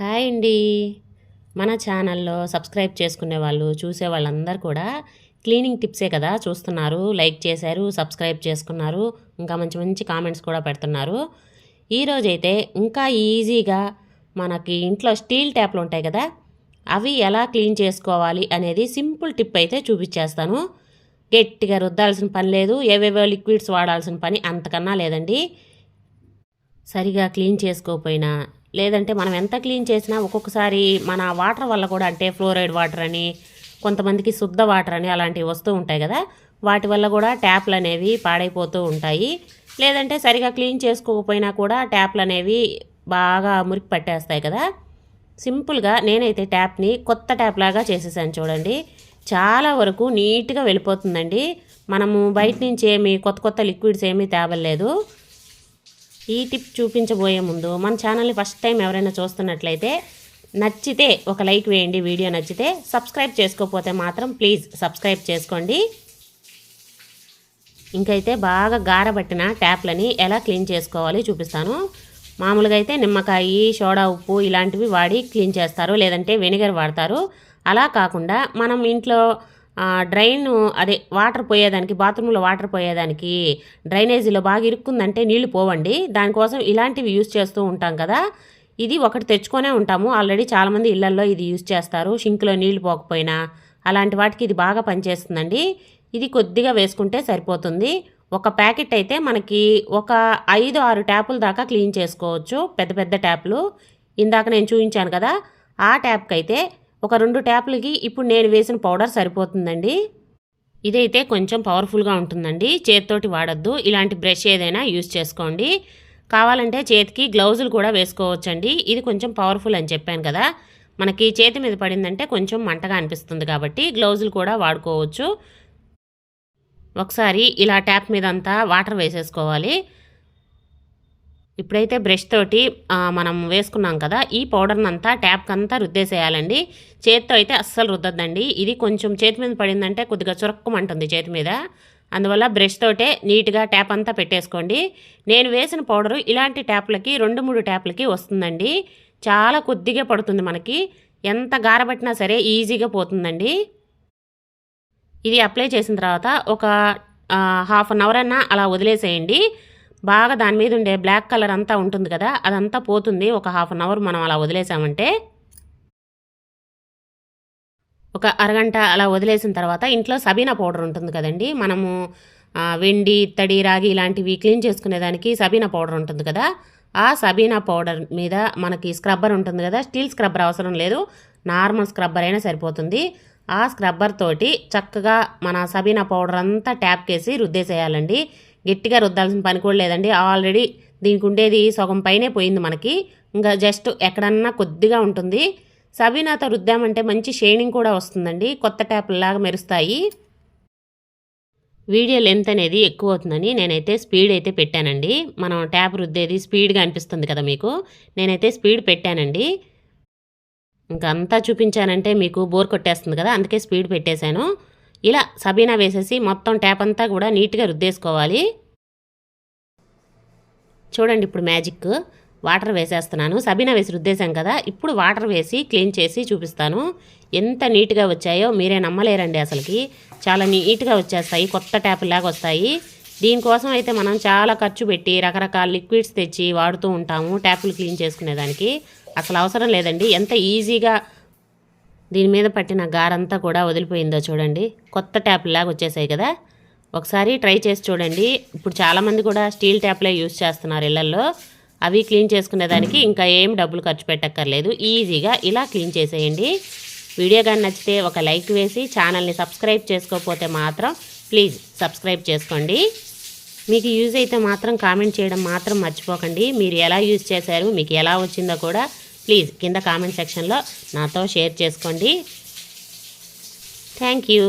Hi అండి. మన ఛానల్లో సబ్స్క్రైబ్ చేసుకునే వాళ్ళు చూసే వాళ్ళందరూ కూడా క్లీనింగ్ టిప్సే కదా చూస్తున్నారు. లైక్ చేశారు సబ్స్క్రైబ్ చేసుకున్నారు ఇంకా మంచి మంచి కామెంట్స్ కూడా పెడుతున్నారు. ఈరోజైతే ఇంకా ఈజీగా మనకి ఇంట్లో స్టీల్ ట్యాప్లు ఉంటాయి కదా అవి ఎలా క్లీన్ చేసుకోవాలి అనేది సింపుల్ టిప్ అయితే చూపించేస్తాను. గట్టిగా రుద్దాల్సిన పని లేదు ఏవేవో లిక్విడ్స్ వాడాల్సిన పని అంతకన్నా లేదండి. సరిగా క్లీన్ చేసుకోకపోయినా లేదంటే మనం ఎంత క్లీన్ చేసినా ఒక్కొక్కసారి మన వాటర్ వల్ల కూడా అంటే ఫ్లోరైడ్ వాటర్ అని కొంతమందికి శుద్ధ వాటర్ అని అలాంటివి వస్తూ ఉంటాయి కదా. వాటి వల్ల కూడా ట్యాప్లు అనేవి పాడైపోతూ ఉంటాయి. లేదంటే సరిగా క్లీన్ చేసుకోకపోయినా కూడా ట్యాప్లు అనేవి బాగా మురికి పట్టేస్తాయి కదా. సింపుల్గా నేనైతే ట్యాప్ని కొత్త ట్యాప్ లాగా చేసేసాను చూడండి. చాలా వరకు నీట్గా వెళ్ళిపోతుందండి. మనము బయట నుంచి ఏమి కొత్త కొత్త లిక్విడ్స్ ఏమీ తేవలేదు. ఈ టిప్ చూపించబోయే ముందు మన ఛానల్ని ఫస్ట్ టైం ఎవరైనా చూస్తున్నట్లయితే నచ్చితే ఒక లైక్ వేయండి వీడియో నచ్చితే సబ్స్క్రైబ్ చేసుకోకపోతే మాత్రం ప్లీజ్ సబ్స్క్రైబ్ చేసుకోండి. ఇంకైతే బాగా గారబట్టిన ట్యాప్లని ఎలా క్లీన్ చేసుకోవాలి చూపిస్తాను. మామూలుగా అయితే నిమ్మకాయ సోడా ఉప్పు ఇలాంటివి వాడి క్లీన్ చేస్తారు లేదంటే వెనిగర్ వాడతారు. అలా కాకుండా మనం ఇంట్లో డ్రైన్ అదే వాటర్ పోయేదానికి బాత్రూంలో వాటర్ పోయేదానికి డ్రైనేజీలో బాగా ఇరుక్కుందంటే నీళ్ళు పోవండి. దానికోసం ఇలాంటివి యూస్ చేస్తూ ఉంటాం కదా. ఇది ఒకటి తెచ్చుకొనే ఉంటాము. ఆల్రెడీ చాలామంది ఇళ్ళల్లో ఇది యూస్ చేస్తారు. షింక్లో నీళ్ళు పోకపోయినా అలాంటి వాటికి ఇది బాగా పనిచేస్తుందండి. ఇది కొద్దిగా వేసుకుంటే సరిపోతుంది. ఒక ప్యాకెట్ అయితే మనకి ఒక ఐదు ఆరు ట్యాపుల దాకా క్లీన్ చేసుకోవచ్చు. పెద్ద పెద్ద ట్యాప్లు. ఇందాక నేను చూపించాను కదా. ఆ ట్యాప్కి అయితే ఒక రెండు ట్యాప్లకి ఇప్పుడు నేను వేసిన పౌడర్ సరిపోతుందండి. ఇదైతే కొంచెం పవర్ఫుల్గా ఉంటుందండి. చేతితోటి వాడద్దు. ఇలాంటి బ్రష్ ఏదైనా యూస్ చేసుకోండి. కావాలంటే చేతికి గ్లౌజులు కూడా వేసుకోవచ్చండి. ఇది కొంచెం పవర్ఫుల్ అని చెప్పాను కదా. మనకి చేతి మీద పడిందంటే కొంచెం మంటగా అనిపిస్తుంది కాబట్టి గ్లౌజులు కూడా వాడుకోవచ్చు. ఒకసారి ఇలా ట్యాప్ మీద అంతా వాటర్ వేసేసుకోవాలి. ఇప్పుడైతే బ్రష్ తోటి మనం వేసుకున్నాం కదా ఈ పౌడర్ని అంతా ట్యాప్కి అంతా రుద్దేసేయాలండి. చేతితో అయితే అస్సలు రుద్దద్దండి. ఇది కొంచెం చేతి మీద పడిందంటే కొద్దిగా చురక్కమంటుంది చేతి మీద. అందువల్ల బ్రష్ తోటే నీట్గా ట్యాప్ అంతా పెట్టేసుకోండి. నేను వేసిన పౌడరు ఇలాంటి ట్యాప్లకి రెండు మూడు ట్యాప్లకి వస్తుందండి. చాలా కొద్దిగా పడుతుంది మనకి. ఎంత గారబట్టినా సరే ఈజీగా పోతుందండి. ఇది అప్లై చేసిన తర్వాత ఒక హాఫ్ అన్ అవర్ అన్నా అలా వదిలేసేయండి. బాగా దాని మీద ఉండే బ్లాక్ కలర్ అంతా ఉంటుంది కదా అదంతా పోతుంది. ఒక హాఫ్ అన్ అవర్ మనం అలా వదిలేసామంటే ఒక అరగంట అలా వదిలేసిన తర్వాత ఇంట్లో సబీనా పౌడర్ ఉంటుంది కదండి. మనము వెండి తడి రాగి ఇలాంటివి క్లీన్ చేసుకునేదానికి సబీనా పౌడర్ ఉంటుంది కదా. ఆ సబీనా పౌడర్ మీద మనకి స్క్రబ్బర్ ఉంటుంది కదా. స్టీల్ స్క్రబ్బర్ అవసరం లేదు. నార్మల్ స్క్రబ్బర్ అయినా సరిపోతుంది. ఆ స్క్రబ్బర్ తోటి చక్కగా మన సబీనా పౌడర్ అంతా ట్యాప్ కేసి రుద్దేసేయాలండి. గట్టిగా రుద్దాల్సిన పని కూడా లేదండి. ఆల్రెడీ దీనికి ఉండేది సగం పైనే పోయింది మనకి. ఇంకా జస్ట్ ఎక్కడన్నా కొద్దిగా ఉంటుంది. సబీనాతో రుద్దామంటే మంచి షేడింగ్ కూడా వస్తుందండి. కొత్త ట్యాప్లాగా మెరుస్తాయి. వీడియో లెంత్ అనేది ఎక్కువ అవుతుందని నేనైతే స్పీడ్ అయితే పెట్టానండి. మనం ట్యాప్ రుద్దేది స్పీడ్గా అనిపిస్తుంది కదా మీకు. నేనైతే స్పీడ్ పెట్టానండి. ఇంకా అంతా చూపించానంటే మీకు బోర్ కొట్టేస్తుంది కదా అందుకే స్పీడ్ పెట్టేశాను. ఇలా సబీనా వేసేసి మొత్తం ట్యాప్ అంతా కూడా నీట్గా రుద్దేసుకోవాలి. చూడండి ఇప్పుడు మ్యాజిక్. వాటర్ వేసేస్తున్నాను. సబీనా వేసి రుద్దేశాం కదా ఇప్పుడు వాటర్ వేసి క్లీన్ చేసి చూపిస్తాను. ఎంత నీట్గా వచ్చాయో మీరే నమ్మలేరండి అసలుకి. చాలా నీట్గా వచ్చేస్తాయి కొత్త ట్యాప్ లాగా వస్తాయి. దీనికోసం అయితే మనం చాలా ఖర్చు పెట్టి రకరకాల లిక్విడ్స్ తెచ్చి వాడుతూ ఉంటాము ట్యాపులు క్లీన్ చేసుకునేదానికి. అసలు అవసరం లేదండి. ఎంత ఈజీగా దీని మీద పట్టిన గారంతా కూడా వదిలిపోయిందో చూడండి. కొత్త ట్యాప్ లాగా వచ్చేసాయి కదా. ఒకసారి ట్రై చేసి చూడండి. ఇప్పుడు చాలామంది కూడా స్టీల్ ట్యాప్లే యూస్ చేస్తున్నారు ఇళ్ళల్లో. అవి క్లీన్ చేసుకునేదానికి ఇంకా ఏం డబ్బులు ఖర్చు పెట్టక్కర్లేదు. ఈజీగా ఇలా క్లీన్ చేసేయండి. వీడియో కానీ నచ్చితే ఒక లైక్ వేసి ఛానల్ని సబ్స్క్రైబ్ చేసుకోకపోతే మాత్రం ప్లీజ్ సబ్స్క్రైబ్ చేసుకోండి. మీకు యూజ్ అయితే మాత్రం కామెంట్ చేయడం మాత్రం మర్చిపోకండి. మీరు ఎలా యూజ్ చేశారు మీకు ఎలా వచ్చిందో కూడా ప్లీజ్ కింద కామెంట్ సెక్షన్లో నాతో షేర్ చేసుకోండి. Thank you.